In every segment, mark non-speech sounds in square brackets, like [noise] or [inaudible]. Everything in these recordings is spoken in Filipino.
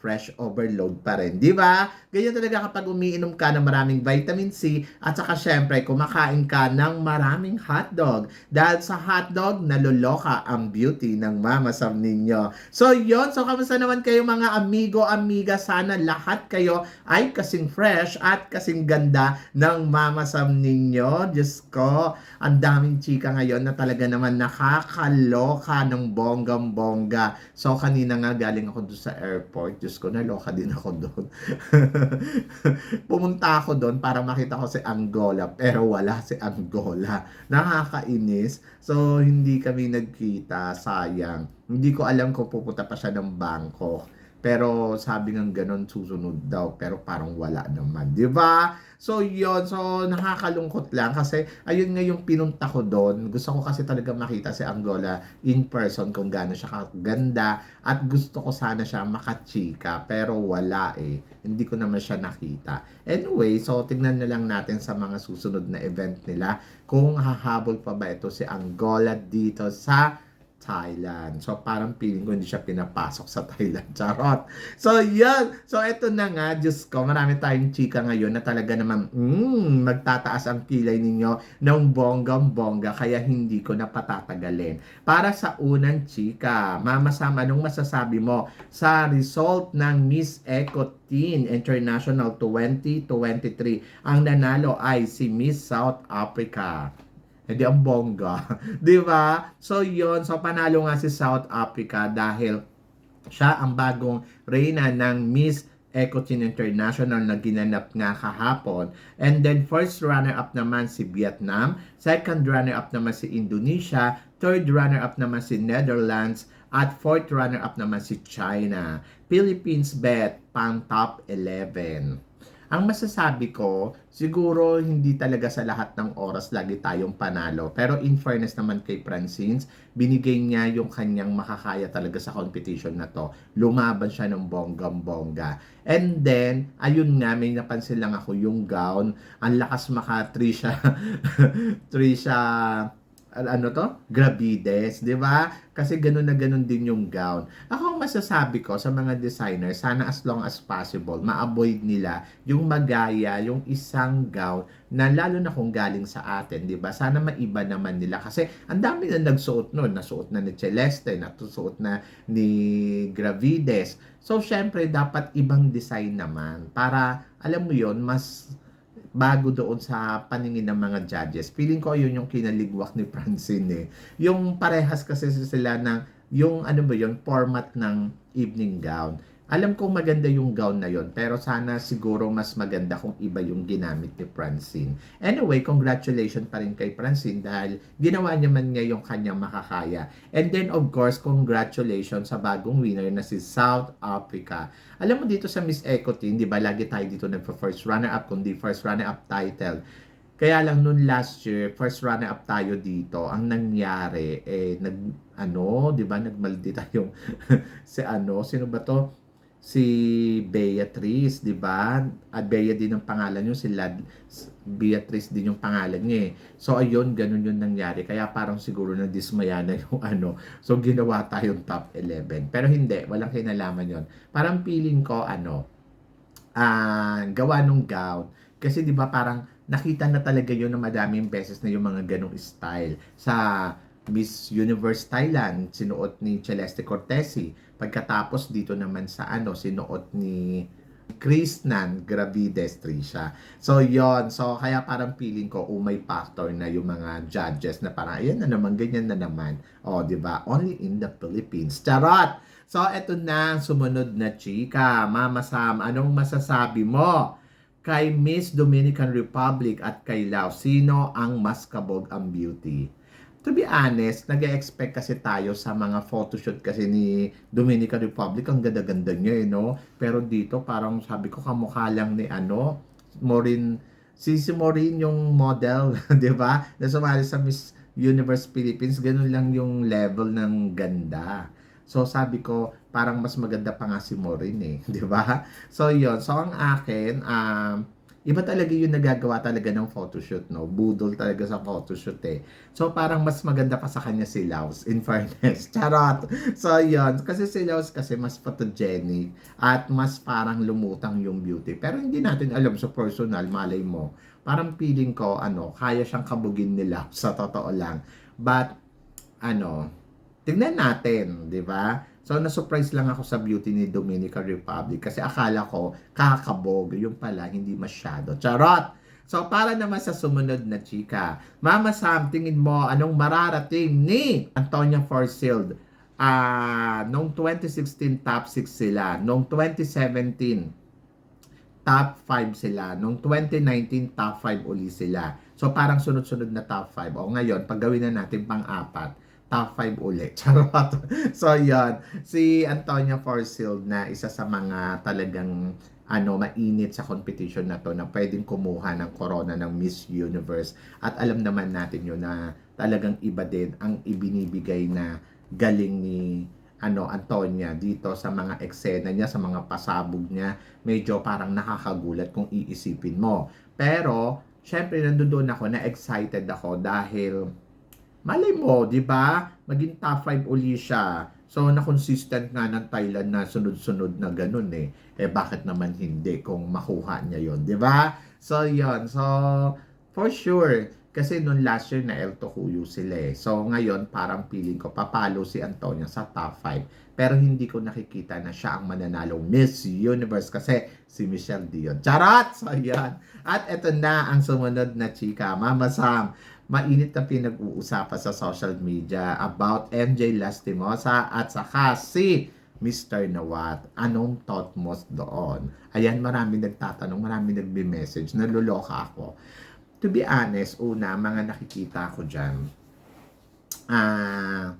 fresh overload pa rin. Di ba? Ganyan talaga kapag umiinom ka ng maraming vitamin C at saka syempre kumakain ka ng maraming hotdog. Dahil sa hotdog, naluloka ang beauty ng mama Sam ninyo. So yon so kamusta naman kayo mga amigo, amiga? Sana lahat kayo ay kasing fresh at kasing ganda ng mama Sam ninyo. Diyos ko, ang daming chika ngayon na talaga naman nakakaloka ng bonggang-bongga. So kanina nga galing ako doon sa airport. Diyos ko, naloka din ako doon. [laughs] Pumunta ako doon para makita ko si Angola, pero wala si Angola. Nakakainis. So, hindi kami nagkita, sayang. Hindi ko alam kung pupunta pa siya ng Bangkok. Pero sabi ng ganun, susunod daw. Pero parang wala naman, di ba? So, yon So, nakakalungkot lang kasi ayun nga yung pinunta ko doon. Gusto ko kasi talaga makita si Angola in person kung gaano siya kaganda at gusto ko sana siya makachika pero wala eh. Hindi ko naman siya nakita. Anyway, so tignan na lang natin sa mga susunod na event nila kung hahabol pa ba ito si Angola dito sa Thailand. So, parang feeling ko hindi siya pinapasok sa [laughs] Thailand. Charot. So, yan. So, eto na nga. Diyos ko, marami tayong chika ngayon na talaga naman, mm, magtataas ang kilay ninyo ng bonggang-bongga. Kaya hindi ko na patatagalin. Para sa unang chika, Mama Sam, anong masasabi mo sa result ng Miss Eco Teen International 2023? Ang nanalo ay si Miss South Africa. Hindi ang bongga. [laughs] Di ba? So, yon So, panalo nga si South Africa dahil siya ang bagong reyna ng Miss Ecotin International na ginanap nga kahapon. And then, first runner-up naman si Vietnam. Second runner-up naman si Indonesia. Third runner-up naman si Netherlands. At fourth runner-up naman si China. Philippines bet pang top 11. Ang masasabi ko, siguro hindi talaga sa lahat ng oras lagi tayong panalo. Pero in fairness naman kay Francines, binigay niya yung kanyang makakaya talaga sa competition na to. Lumaban siya ng bonggam-bongga. And then, ayun nga, may napansin lang ako yung gown. Ang lakas maka [laughs] Trisha, Trisha ano to? Gravides, di ba? Kasi ganun na ganun din yung gown. Ako ang masasabi ko sa mga designer, sana as long as possible, ma-avoid nila yung magaya, yung isang gown na lalo na kung galing sa atin, di ba? Sana maiba naman nila kasi ang dami na nagsuot noon. Nasuot na ni Celeste, nasuot na ni Gravides. So, syempre, dapat ibang design naman para, alam mo yon mas bago doon sa paningin ng mga judges. Feeling ko yun yung kinaligwak ni Francine eh. Yung parehas kasi sila ng yung ano ba yun, format ng evening gown. Alam kong maganda yung gown na yon pero sana siguro mas maganda kung iba yung ginamit ni Francine. Anyway, congratulations pa rin kay Francine dahil ginawa niya man niya yung kanyang makakaya. And then of course, congratulations sa bagong winner na si South Africa. Alam mo dito sa Miss Eco Team, di ba lagi tayo dito nagpa-first runner-up kundi first runner-up title. Kaya lang noon last year, first runner-up tayo dito. Ang nangyari, eh, nag, ano, di ba, nagmaldita yung, [laughs] si ano, sino ba to? Si Beatrice, 'di ba? At Bea din ang pangalan niyo, si Lad Beatrice din yung pangalan niya eh. So ayun, ganun yung nangyari. Kaya parang siguro na dismaya na yung [laughs] ano. So ginawa tayong top 11. Pero hindi, walang kinalaman yon. Parang feeling ko ano, uh, gawa nung gown. Kasi 'di ba parang nakita na talaga yun na madaming beses na yung mga ganong style sa Miss Universe Thailand, sinuot ni Celeste Cortesi. Pagkatapos dito naman sa ano, sinuot ni Krishnan Gravides Trisha. So, yon So, kaya parang feeling ko, oh, may factor na yung mga judges na parang, ayan na naman, ganyan na naman. O, oh, di ba? Only in the Philippines. Charot! So, eto na sumunod na chika. Mama Sam, anong masasabi mo? Kay Miss Dominican Republic at kay Lao, sino ang mas kabog ang beauty? To be honest, nag expect kasi tayo sa mga photoshoot kasi ni Dominican Republic. Ang ganda-ganda niya, eh, no? Pero dito, parang sabi ko, kamukha lang ni ano, Maureen, si, si Maureen yung model, [laughs] di ba? Na sumali sa Miss Universe Philippines, ganun lang yung level ng ganda. So sabi ko, parang mas maganda pa nga si Maureen eh, [laughs] di ba? So yon So ang akin, um, iba talaga yung nagagawa talaga ng photoshoot, no? Budol talaga sa photoshoot eh. So parang mas maganda pa sa kanya si Laos, in [laughs] fairness. Charot! So yon kasi si Laos kasi mas photogenic at mas parang lumutang yung beauty. Pero hindi natin alam sa personal, malay mo. Parang feeling ko, ano, kaya siyang kabugin nila sa totoo lang. But, ano, tignan natin, di ba? So, na-surprise lang ako sa beauty ni Dominican Republic kasi akala ko kakabog. Yung pala, hindi masyado. Charot! So, para naman sa sumunod na chika, Mama Sam, tingin mo anong mararating ni Antonia Forsyth? Ah, noong 2016 top 6 sila, noong 2017 top 5 sila, noong 2019 top 5 uli sila. So parang sunod-sunod na top 5. O ngayon, pag gawin na natin pang-apat, top 5 ulit. [laughs] Charot. so, yon Si Antonia Forsyth na isa sa mga talagang ano, mainit sa competition na to na pwedeng kumuha ng corona ng Miss Universe. At alam naman natin yun na talagang iba din ang ibinibigay na galing ni ano Antonia dito sa mga eksena niya, sa mga pasabog niya, medyo parang nakakagulat kung iisipin mo. Pero, syempre nandoon ako na excited ako dahil Malay mo, di ba? Maging top 5 uli siya. So, na-consistent nga ng Thailand na sunod-sunod na ganun eh. Eh, bakit naman hindi kung makuha niya yon di ba? So, yon So, for sure, kasi noon last year na El Tocuyo sila eh. So, ngayon, parang feeling ko, papalo si Antonia sa top 5. Pero hindi ko nakikita na siya ang mananalong Miss Universe kasi si Michelle Dion. Charot! So, yan. At eto na ang sumunod na chika. Mama Sam, mainit na pinag-uusapan sa social media about MJ Lastimosa at saka si Mr. Nawat. Anong thought mo doon? Ayan, marami nagtatanong, marami nagbe-message, naluloka ako. To be honest, una, mga nakikita ko dyan, ah,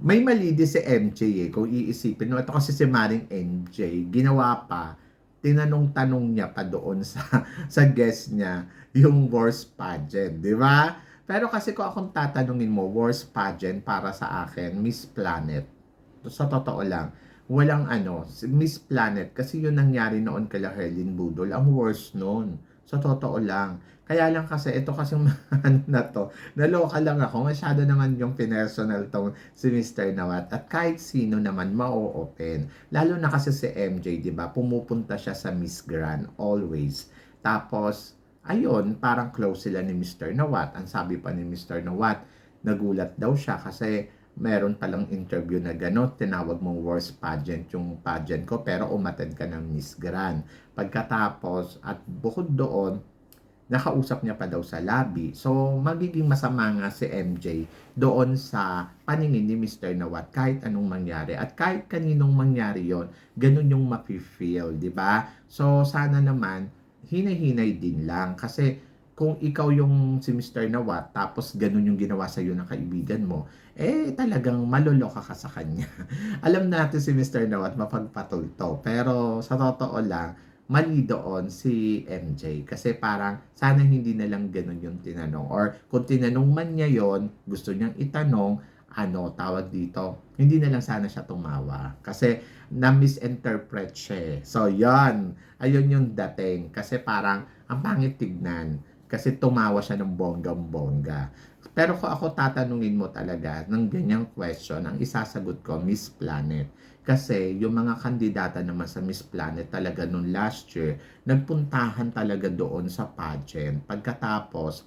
may mali din si MJ eh, kung iisipin. No, ito kasi si Maring MJ, ginawa pa, tinanong-tanong niya pa doon [laughs] sa, sa guest niya, yung worst pageant, di ba? Pero kasi kung akong tatanungin mo, worst pageant para sa akin, Miss Planet. Sa totoo lang, walang ano, Miss Planet, kasi yun nangyari noon kala Herlin Budol, ang worst noon. Sa totoo lang. Kaya lang kasi, ito kasi [laughs] ano na to, naloka lang ako, masyado naman yung pinersonal tong si Mr. Nawat. At kahit sino naman, ma-open. Lalo na kasi si MJ, di ba? Pumupunta siya sa Miss Grand, always. Tapos, ayun, parang close sila ni Mr. Nawat. Ang sabi pa ni Mr. Nawat, nagulat daw siya kasi meron palang interview na gano'n, tinawag mong worst pageant yung pageant ko, pero umattend ka ng Miss Grand. Pagkatapos, at bukod doon, nakausap niya pa daw sa lobby. So, magiging masama nga si MJ doon sa paningin ni Mr. Nawat kahit anong mangyari. At kahit kaninong mangyari yon ganun yung mafe-feel, di ba? So, sana naman, hinay-hinay din lang. Kasi, kung ikaw yung si Mr. Nawat, tapos ganun yung ginawa sa iyo ng kaibigan mo, eh talagang maloloka ka sa kanya. [laughs] Alam natin si Mr. Nawat mapagpatulto, pero sa totoo lang, mali doon si MJ. Kasi parang sana hindi na lang ganun yung tinanong. Or kung tinanong man niya yon gusto niyang itanong, ano, tawag dito, hindi na lang sana siya tumawa. Kasi na-misinterpret siya. eh. So, yon Ayun yung dating. Kasi parang, ang pangit tignan. Kasi tumawa siya ng bonggang-bongga. Pero kung ako tatanungin mo talaga ng ganyang question, ang isasagot ko, Miss Planet. Kasi yung mga kandidata naman sa Miss Planet talaga nung last year, nagpuntahan talaga doon sa pageant. Pagkatapos,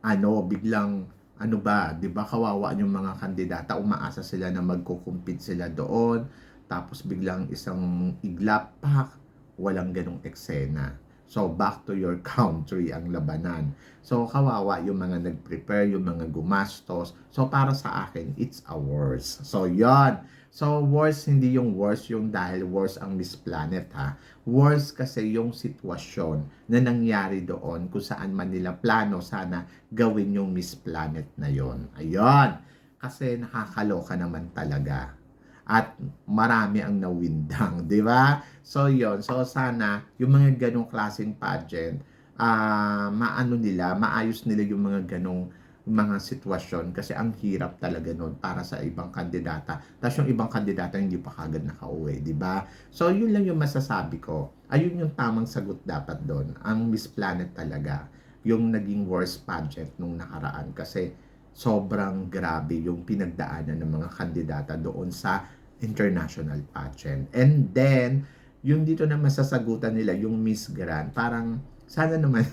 ano, biglang, ano ba, di ba kawawa yung mga kandidata, umaasa sila na magkukumpit sila doon, tapos biglang isang iglap, pak, walang ganong eksena. So, back to your [laughs] country ang labanan. So, kawawa yung mga nag-prepare, yung mga gumastos. So, para sa akin, it's a worse. So, yon So, worse, hindi yung worse yung dahil worse ang Miss Planet ha. Worse kasi yung sitwasyon na nangyari doon kung saan man nila plano sana gawin yung Miss Planet na yon. Ayun. Kasi nakakaloka naman talaga at marami ang nawindang, di ba? So, yon So, sana yung mga ganong klaseng pageant, ah maano nila, maayos nila yung mga ganong mga sitwasyon kasi ang hirap talaga noon para sa ibang kandidata. Tapos yung ibang kandidata hindi pa kagad nakauwi, di ba? So, yun lang yung masasabi ko. Ayun yung tamang sagot dapat doon. Ang Miss Planet talaga, yung naging worst pageant nung nakaraan kasi sobrang grabe yung pinagdaanan ng mga kandidata doon sa international pageant. And then, yung dito na masasagutan nila, yung Miss Grand, parang sana naman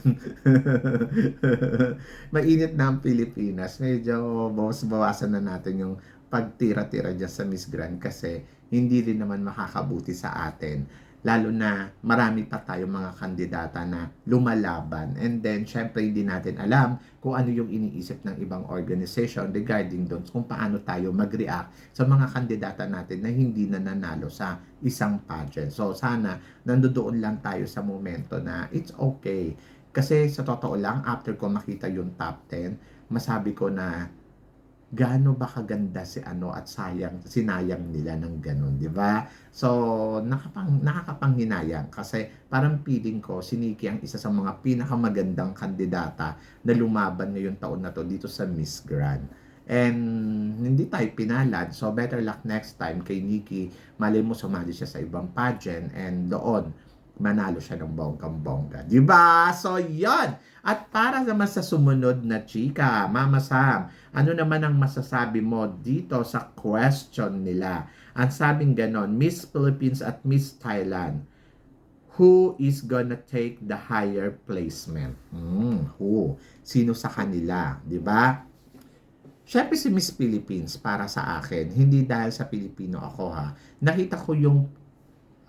[laughs] mainit na ang Pilipinas. Medyo bawas-bawasan na natin yung pagtira-tira dyan sa Miss Grand kasi hindi rin naman makakabuti sa atin. Lalo na marami pa tayong mga kandidata na lumalaban. And then, syempre, hindi natin alam kung ano yung iniisip ng ibang organization regarding doon kung paano tayo mag-react sa mga kandidata natin na hindi na nanalo sa isang pageant. So, sana nandoon lang tayo sa momento na it's okay. Kasi sa totoo lang, after ko makita yung top 10, masabi ko na gaano ba kaganda si ano at sayang sinayang nila ng ganun, di ba? So, nakapang nakakapanghinayang kasi parang feeling ko si Nikki ang isa sa mga pinakamagandang kandidata na lumaban ngayong taon na to dito sa Miss Grand. And hindi tayo pinalad. So, better luck next time kay Nikki. Malay mo sumali siya sa ibang pageant and doon manalo siya ng bonggang-bongga. Ba? So, yon At para naman sa sumunod na chika, Mama Sam, ano naman ang masasabi mo dito sa question nila? Ang sabing ganon, Miss Philippines at Miss Thailand, who is gonna take the higher placement? Hmm, who? Sino sa kanila? Ba? Siyempre si Miss Philippines para sa akin, hindi dahil sa Pilipino ako ha. Nakita ko yung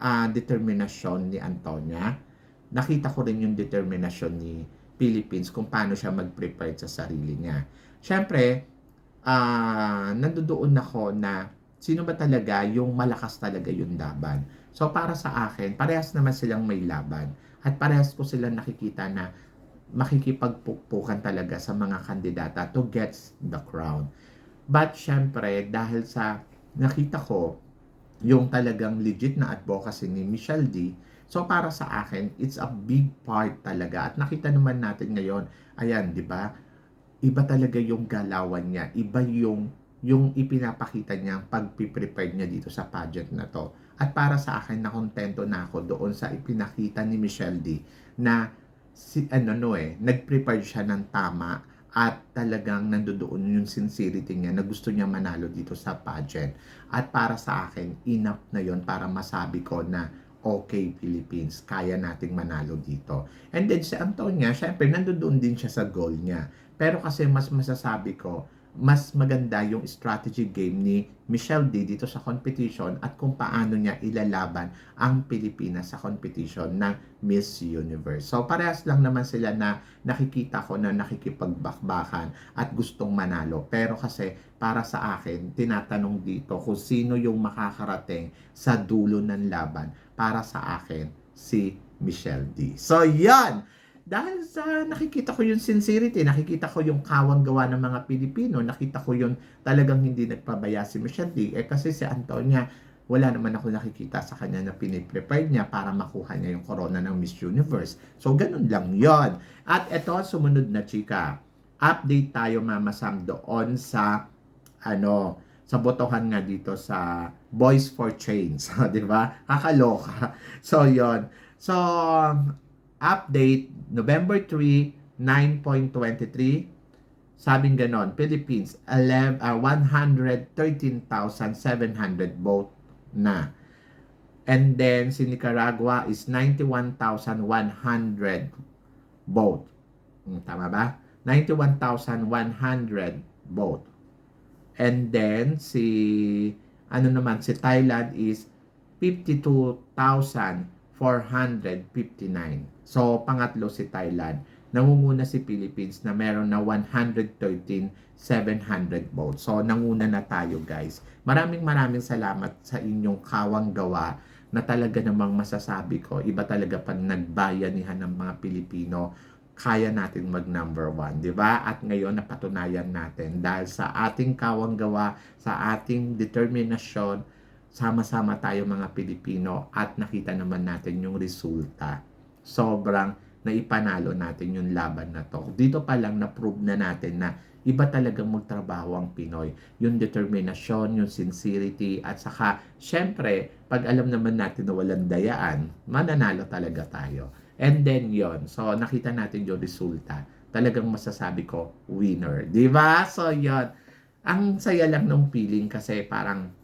uh, determinasyon ni Antonia. Nakita ko rin yung determinasyon ni Philippines kung paano siya mag-prepare sa sarili niya. Siyempre, uh, nandoon ako na sino ba talaga yung malakas talaga yung laban. So para sa akin, parehas naman silang may laban. At parehas ko silang nakikita na makikipagpukpukan talaga sa mga kandidata to get the crown. But syempre, dahil sa nakita ko yung talagang legit na advocacy ni Michelle D. So para sa akin, it's a big part talaga. At nakita naman natin ngayon, ayan, 'di ba? Iba talaga yung galawan niya, iba yung yung ipinapakita niya pag-prepare niya dito sa pageant na to. At para sa akin, nakontento na ako doon sa ipinakita ni Michelle D na si ano no eh, nag-prepare siya ng tama at talagang nandoon yung sincerity niya na gusto niya manalo dito sa pageant. At para sa akin, enough na yon para masabi ko na okay Philippines, kaya nating manalo dito. And then si Antonia, syempre nandoon din siya sa goal niya. Pero kasi mas masasabi ko, mas maganda yung strategy game ni Michelle D dito sa competition at kung paano niya ilalaban ang Pilipinas sa competition ng Miss Universe. So parehas lang naman sila na nakikita ko na nakikipagbakbakan at gustong manalo. Pero kasi para sa akin, tinatanong dito kung sino yung makakarating sa dulo ng laban. Para sa akin, si Michelle D. So yan! Dahil sa nakikita ko yung sincerity, nakikita ko yung kawang gawa ng mga Pilipino, nakita ko yung talagang hindi nagpabaya si Michelle D. Eh kasi si Antonia, wala naman ako nakikita sa kanya na piniprepare niya para makuha niya yung corona ng Miss Universe. So, ganun lang yon At ito, sumunod na chika. Update tayo, Mama Sam, doon sa, ano, sa botohan nga dito sa Boys for Change. [laughs] di ba? Kakaloka. So, yon So, update, November 3, 9.23, sabing ganon, Philippines, 11, uh, 113,700 vote na. And then, si Nicaragua is 91,100 vote. Hmm, tama ba? 91,100 vote. And then, si, ano naman, si Thailand is 52,000 459. So, pangatlo si Thailand. Nangunguna si Philippines na meron na 113,700 votes. So, nanguna na tayo guys. Maraming maraming salamat sa inyong kawang gawa na talaga namang masasabi ko, iba talaga pag nagbayanihan ng mga Pilipino, kaya natin mag number one, di ba? At ngayon napatunayan natin dahil sa ating kawang gawa, sa ating determinasyon, sama-sama tayo mga Pilipino at nakita naman natin yung resulta. Sobrang naipanalo natin yung laban na to. Dito pa lang na-prove na natin na iba talagang magtrabaho ang Pinoy. Yung determinasyon, yung sincerity, at saka, syempre, pag alam naman natin na walang dayaan, mananalo talaga tayo. And then yon So, nakita natin yung resulta. Talagang masasabi ko, winner. Ba? So, yon Ang saya lang ng feeling kasi parang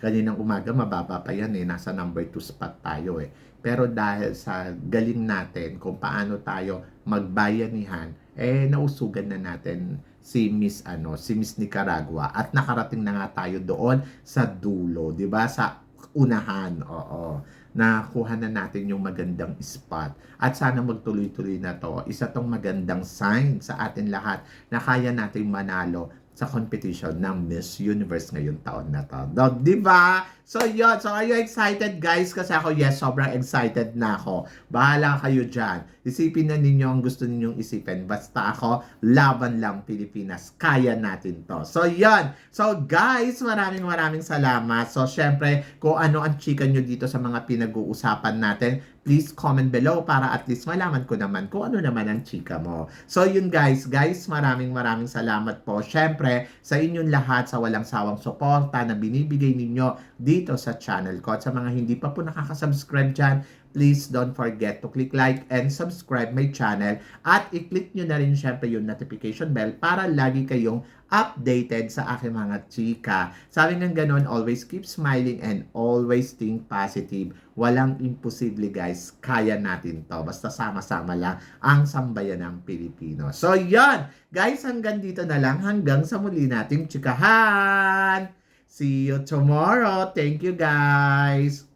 kaninang umaga mababa pa yan eh. Nasa number 2 spot tayo eh. Pero dahil sa galing natin kung paano tayo magbayanihan, eh nausugan na natin si Miss ano, si Miss Nicaragua at nakarating na nga tayo doon sa dulo, 'di ba? Sa unahan. Oo. Nakuha na natin yung magandang spot. At sana magtuloy-tuloy na to. Isa tong magandang sign sa atin lahat na kaya nating manalo sa competition ng Miss Universe ngayong taon na to. Do, di ba? So, yun. So, are you excited, guys? Kasi ako, yes, sobrang excited na ako. Bahala kayo dyan. Isipin na ninyo ang gusto ninyong isipin. Basta ako, laban lang Pilipinas. Kaya natin to. So, yun. So, guys, maraming maraming salamat. So, syempre, kung ano ang chika nyo dito sa mga pinag-uusapan natin, please comment below para at least malaman ko naman kung ano naman ang chika mo. So yun guys, guys, maraming maraming salamat po. Syempre, sa inyong lahat sa walang sawang suporta na binibigay ninyo dito sa channel ko. At sa mga hindi pa po nakaka-subscribe dyan, please don't forget to click like and subscribe my channel at i-click nyo na rin syempre yung notification bell para lagi kayong updated sa aking mga chika. Sabi ng ganon, always keep smiling and always think positive. Walang imposible guys, kaya natin to. Basta sama-sama lang ang sambayan ng Pilipino. So yon guys, hanggang dito na lang. Hanggang sa muli nating chikahan. See you tomorrow. Thank you guys.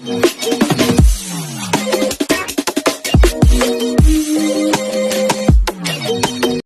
Thank you.